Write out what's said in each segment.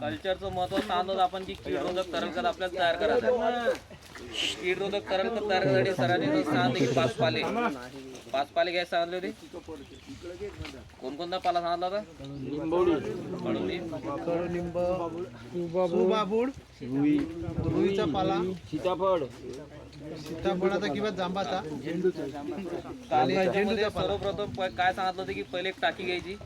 कल्चरचं महत्त्व सांगतो आपण की कीडरोधक तरलखत आपल्याला तयार करायचं. आहे. कीडरोधक तरलखत तयार करण्यासाठी सरांनी जसं सांगितलं की पाच पाले. पाच पाले घ्यायला सांगितले होते. कोणकोणता पाला सांगितला होता? कडुलिंब कडुलिंब सुबाबूड रुईचा पाला. सीताफळ. सीताफळाचा किंवा जांबाचा. काल याच्यामध्ये सर्वप्रथम प- काय सांगितलं होतं की पहिले एक टाकी घ्यायची?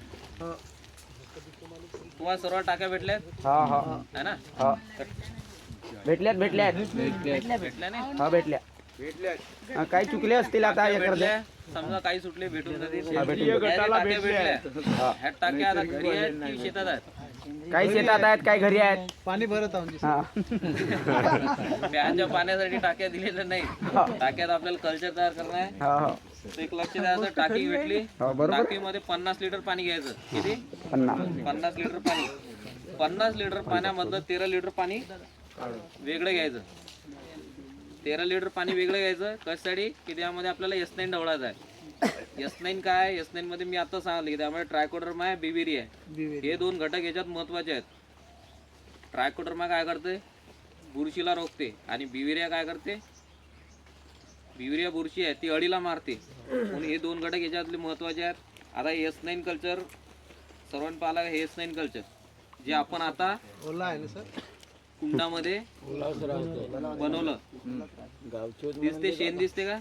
तुम्हाला सर्व टाक्या भेटल्यात? हा हा. है ना? हा. भेटल्यात भेटल्यात. भेटल्या नाही? हा भेटल्या. हा, काही चुकले असतील आता एखाद्या समजा काही सुटले भेटून जातील. हा, भेटून ह्या जातील. टाक्या भेटल्या. ह्या टाक्या आता घरी आहेत की शेतात आहेत? काही शेतात आहेत काही घरी आहेत? पाणी भरत आहोत. हा. प्याच्या पाण्यासाठी टाक्या दिलेल्या नाही टाक्यात आपल्याला कल्चर तयार करणं आहे. हा हा. तर एक लक्ष द्यायचं टाकी भेटली. हा, बरोबर. टाकीमध्ये पन्नास लिटर पाणी घ्यायचं. किती? पन्नास. पन्नास लिटर पाणी. पन्नास लिटर पाण्यामधलं तेरा लिटर पाणी वेगळं घ्यायचं. तेरा लिटर पाणी वेगळं घ्यायचं कशासाठी? की त्यामध्ये आपल्याला एस नाईन ढवळायचं आहे. एस नाईन काय एस नाईन मध्ये मी आता सांगितलं की त्यामध्ये ट्रायकोडर्मा आहे बिबिरी आहे. बिवेरी. हे दोन घटक याच्यात महत्त्वाचे आहेत. ट्रायकोडर्मा काय करते? बुरशीला रोखते. आणि बिविरिया काय करते? बिविरिया बुरशी आहे ती अडीला मारते. म्हणून हे दोन घटक याच्यातले महत्त्वाचे आहेत. आता एस नाईन कल्चर सर्वांनी पाहिला हे एस नाईन कल्चर जे आपण आता ओला आहे ना सर? कुंडामध्ये बनवलं. दिसते? शेण दिसते का?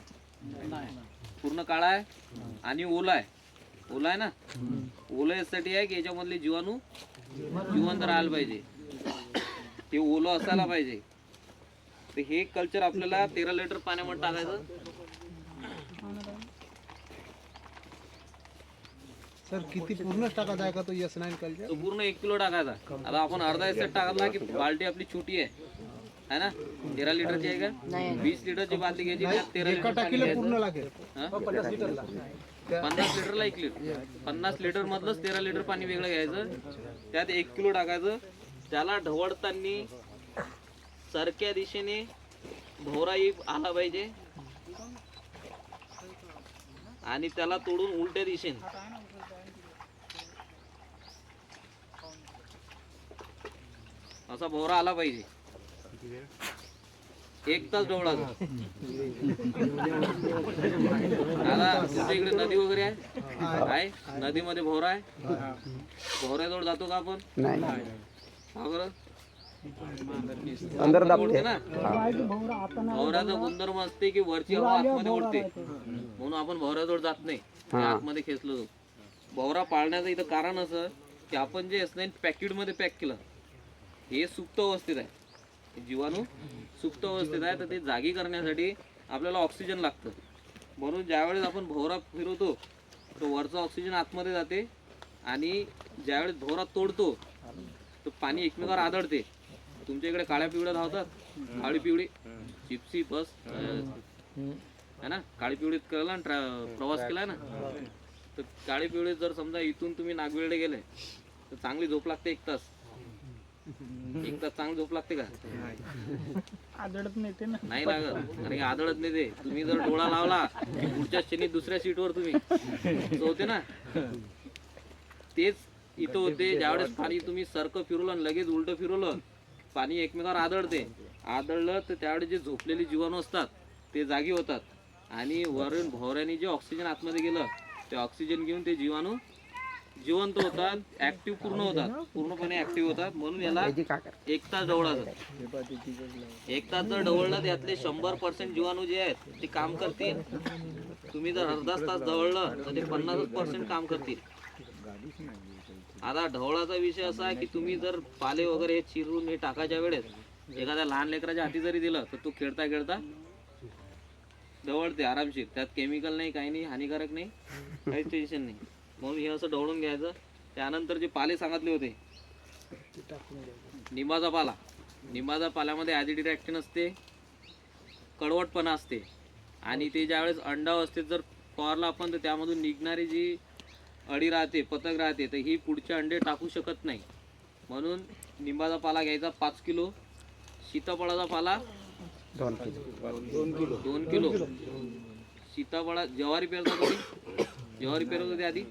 पूर्ण काळा आहे आणि ओला आहे. ओला आहे ना? ओला यासाठी आहे की याच्यामधले जीवाणू जिवंत राहायला पाहिजे. ते ओलं असायला पाहिजे. तर हे कल्चर आपल्याला तेरा लिटर पाण्यामध्ये टाकायचं. सर किती पूर्णच टाकत आहे का तो यस नाईन कल्चर? तो पूर्ण एक किलो टाकायचा आता. आपण अर्धा एसेट टाकला की बाल्टी आपली छोटी आहे. है ना? तेरा लिटरची आहे का? वीस लिटरची बादली घ्यायची त्यात तेरा एका लिटर टाकीला घ्यायचं. पूर्ण लागेल? पन्नास लिटरला एक लिटर. पन्नास लिटर मधलंच तेरा लिटर पाणी वेगळं घ्यायचं. त्यात एक किलो टाकायचं. त्याला ढवळताना सारख्या दिशेने भोवराई आला पाहिजे. आणि त्याला तोडून उलट्या दिशेने. असा भोवरा आला पाहिजे. एक तास ढवळाचा दादा तुमच्या इकडे नदी वगैरे आहे? नदीमध्ये भोवरा आहे? भोवऱ्याजवळ जातो का आपण? अंदर दाबते. ना? गुणधर्म असते की वरची हवा आतमध्ये ओढते म्हणून आपण भोवऱ्याजवळ जात नाही. आतमध्ये खेचलो भोवरा पाळण्याचं इथं कारण असं की आपण जे असं पॅकेटमध्ये पॅक केलं. हे सुप्त अवस्थेत आहे. जीवाणू सुप्त अवस्थेत आहे तर ते जागी करण्यासाठी आपल्याला ऑक्सिजन लागतं. म्हणून ज्यावेळेस आपण भोवरा फिरवतो तो वरचा ऑक्सिजन आतमध्ये जाते आणि ज्यावेळेस भोवरा तोडतो तर पाणी एकमेकावर आदळते. तुमच्या इकडे काळ्या पिवळ्या धावतात काळी पिवळी चिप्सी बस है ना? काळी पिवळीत केला ना प्रवास केला ना? तर काळी पिवळीत जर समजा इथून तुम्ही नागवेडे गेले तर चांगली झोप लागते एक तास. एक तास चांगली झोप लागते का? नाही लागत. अरे आदळत नाही ते तुम्ही जर डोळा लावला की पुढच्या क्षणी दुसऱ्या सीटवर तुम्ही. तर होते ना? तेच इथं होते. ज्यावेळेस पाणी तुम्ही सरकं फिरवलं आणि लगेच उलट फिरवलं पाणी एकमेकावर आदळते. आदळलं तर त्यावेळेस जे झोपलेले जीवाणू असतात ते जागी होतात. आणि वरून भोवऱ्याने जे ऑक्सिजन आतमध्ये गेलं ते ऑक्सिजन घेऊन ते जीवाणू जिवंत होतात ऍक्टिव्ह पूर्ण होतात पूर्णपणे ऍक्टिव्ह होतात. म्हणून याला एक तास ढवळायचं एक तास जर ढवळलं त्यातले शंभर पर्सेंट जीवाणू जे आहेत ते काम करतील. तुम्ही जर अर्धाच तास ढवळलं तर ते पन्नास पर्सेंट काम करतील. आता ढवळाचा विषय असा आहे की तुम्ही जर पाले वगैरे हे चिरून हे टाकायच्या वेळेस एखाद्या लहान लेकराच्या हाती जरी दिलं तर तो खेळता खेळता ढवळते आरामशीर. त्यात केमिकल नाही काही नाही हानिकारक नाही काहीच टेन्शन नाही. म्हणून हे असं ढवळून घ्यायचं. त्यानंतर जे पाले सांगितले होते. निंबाचा पाला. निंबाचा पाल्यामध्ये ॲसिडिटी ॲक्टिन असते. कडवटपणा असते. आणि ते ज्यावेळेस अंडा असते जर फवारला आपण तर त्यामधून निघणारी जी अडी राहते पतक राहते तर ही पुढचे अंडे टाकू शकत नाही. म्हणून निंबाचा पाला घ्यायचा पाच किलो. सीताफळाचा पाला दोन किलो. दोन किलो. सीताफळा ज्वारी पेरता तुम्ही ज्वारी पेरत होते आधी?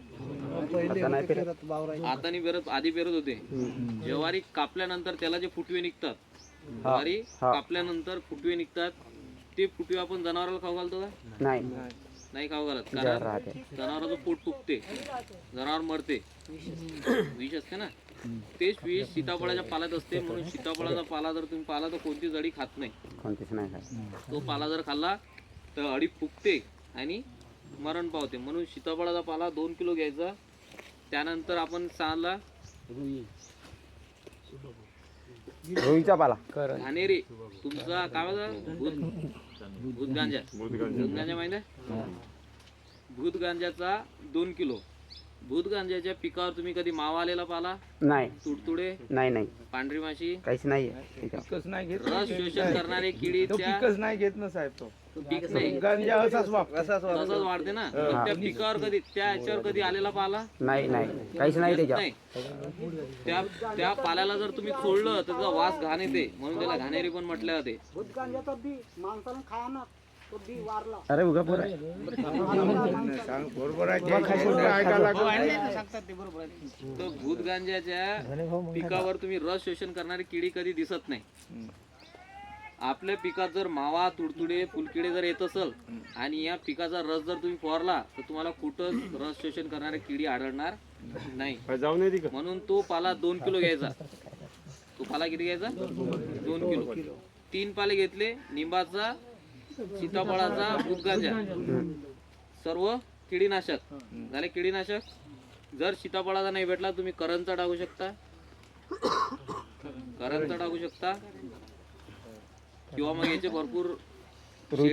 आता नाही पेरत. आधी पेरत होते. ज्वारी कापल्यानंतर त्याला जे फुटवे निघतात ज्वारी. कापल्यानंतर फुटवे निघतात ते फुटवे आपण जनावराला खाऊ घालतो का? नाही. नाही खाऊ घालत कारण जनावराचं पोट फुगते जनावर मरते. विष असते ना? तेच विष सीताफळाच्या पाल्यात असते म्हणून सीताफळाचा पाला जर तुम्ही पाला तर कोणती जडी खात नाही. कोणतीच तो पाला जर खाल्ला तर अडी फुगते आणि मरण पावते. म्हणून सीताफळाचा पाला दोन किलो घ्यायचा. त्यानंतर आपण सांगला रुईचा पाला. घाणेरी. तुमचा काय होता? भूत. भूत गांजा भूत गांजा माहिती आहे? भूत गांजाचा दोन किलो. भूत गांजाच्या पिकावर तुम्ही कधी मावा आलेला पाला नाही. तुडतुडे? नाही नाही. पांढरी माशी? काहीच नाही घेत रस शोषण करणारे किडी तो त्या पिकच नाही घेत ना साहेब तो. पीक नाही. गांजा असाच वाप असाच तसंच वाढते ना? पण त्या पिकावर कधी त्या याच्यावर कधी आलेला पाला नाही नाही. काहीच नाही त्या त्या पाल्याला जर तुम्ही सोडलं तर त्याचा वास घाण येते. म्हणून त्याला घाणेरी पण म्हटले जाते. अरे उगा पोर सांग बरोबर आहे जे ऐकायला भूत गांजाच्या पिकावर तुम्ही रस शोषण करणारी किडी कधी दिसत नाही आपल्या पिकात जर मावा तुडतुडे फुलकिडे जर येत असेल आणि या पिकाचा रस जर तुम्ही फवारला तर तुम्हाला कुठं रस शोषण करणारी किडी आढळणार नाही म्हणून तो पाला दोन किलो घ्यायचा तो पाला किती घ्यायचा दोन किलो तीन पाले घेतले निंबाचा सीताफळाचा भूतगांजा सर्व किडीनाशक. झाले किडीनाशक? जर सीताफळाचा नाही भेटला तुम्ही करंचा टाकू शकता. करंचा टाकू शकता. किंवा मग याचे भरपूर